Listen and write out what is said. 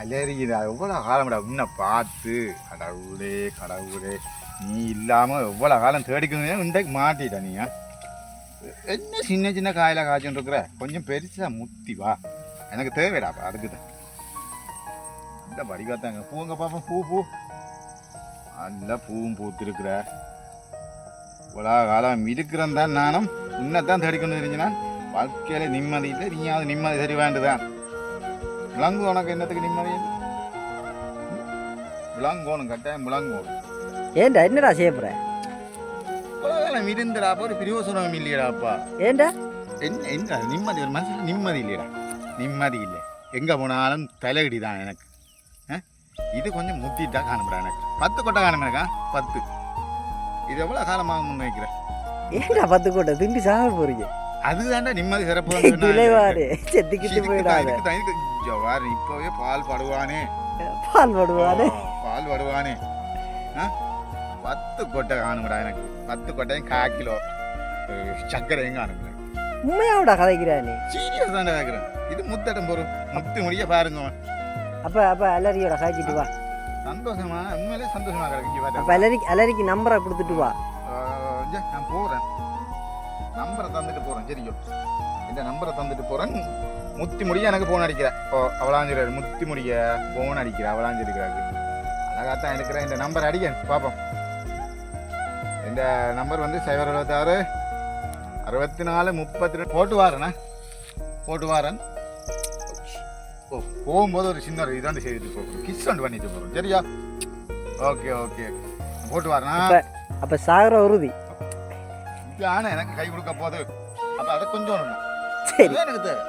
அலறிக்கிறா எவ்வளோ காலம்டா? உன்னை பார்த்து. கடவுளே கடவுளே. நீ இல்லாமல் எவ்வளோ காலம் தேடிக்கணும் இன்றைக்கு மாட்டிட்ட நீ என்ன சின்ன சின்ன காயில காய்ச்சின்னு இருக்கிற கொஞ்சம் பெருசா முத்தி வா. எனக்கு தேவைடாப்பா அதுக்கு தான் இந்த வடிவாத்தாங்க பூங்க பாப்போம். பூ பூ. நல்லா பூவும் பூத்திருக்கிற. இவ்வளோ காலம் இருக்கிறந்தான் நானும். இன்னத்தான் தேடிக்கணும் தெரிஞ்சுனா வாழ்க்கையில நிம்மதி இல்லை. நீயாவது நிம்மதி சரி வேண்டுதான் விலங்கு உனக்கு என்னத்துக்கு நிம்மதி? ம்? விலங்கோணும் கட்டாயம் விலங்கோணும் ஏன்டா என்னடா செய்ய போற? காலம் இருந்துடாப்பா ஒரு பிரயோசனம் இல்லையடாப்பா. ஏன்டா என்ன என்ன நிம்மதி ஒரு மனசில் நிம்மதி இல்லைடா நிம்மதி இல்லை. எங்கே போனாலும் தலையடி தான் எனக்கு? இது கொஞ்சம் முத்திட்டா காணும்டா எனக்கு. பத்து கொட்டை காணும் எனக்கா? பத்து. இது எவ்வளோ காலமாக முன்வைக்கிறேன் ஏன்டா பத்து கோட்டை? திண்டி சாக போறீங்க. அதுதான்டா நிம்மதி சிறப்பு துளைவாரு செத்துக்கிட்டு போயிடாத இப்போவே பால் படுவானே. பால் படுவானே பால் படுவானே? பத்து கொட்டை காணும்டா எனக்கு. பத்து கொட்டையும் கால் கிலோ சர்க்கரையும் எனக்கு. உண்மையாவிடா கதைக்கிறா நீ சீரியஸ் தான் கேட்குறேன் இது முத்தட்டம் போறோம் முத்து முடிய பாருங்க அப்ப அப்ப அலரியோட காய்ச்சிட்டு வா. சந்தோஷமா? உண்மையிலே சந்தோஷமா கிடக்கு அப்ப அலரிக்கு அலரிக்கு நம்பரை கொடுத்துட்டு வா. நான் போறேன். நம்பரை தந்துட்டு போறேன் சரியோ? இந்த நம்பரை தந்துட்டு போறேன். முத்தி முடிய எனக்கு போன் அடிக்கிற. ஓ அவளாஞ்சிரு முத்தி முடிய போன் அடிக்கிற அவளாஞ்சிருக்கிறாரு. அழகாத்தான் எடுக்கிறேன். இந்த நம்பர் அடிக்க பார்ப்போம் இந்த நம்பர் வந்து சைபர் அறுபத்தாறு அறுபத்தி நாலு முப்பத்தி ரெண்டு. போட்டு வாரேண்ணா. போட்டு வாரன். ஓ போகும்போது ஒரு சின்ன ஒரு இதாண்டு செய்துட்டு போகிறோம் கிஸ் ஒன்று பண்ணிட்டு போகிறோம் சரியா? Okay okay. போட்டு வாரேண்ணா. அப்போ சாகர உறுதி. யானை எனக்கு கை கொடுக்க போகுது. அப்போ அதை கொஞ்சம் எனக்கு தேவை.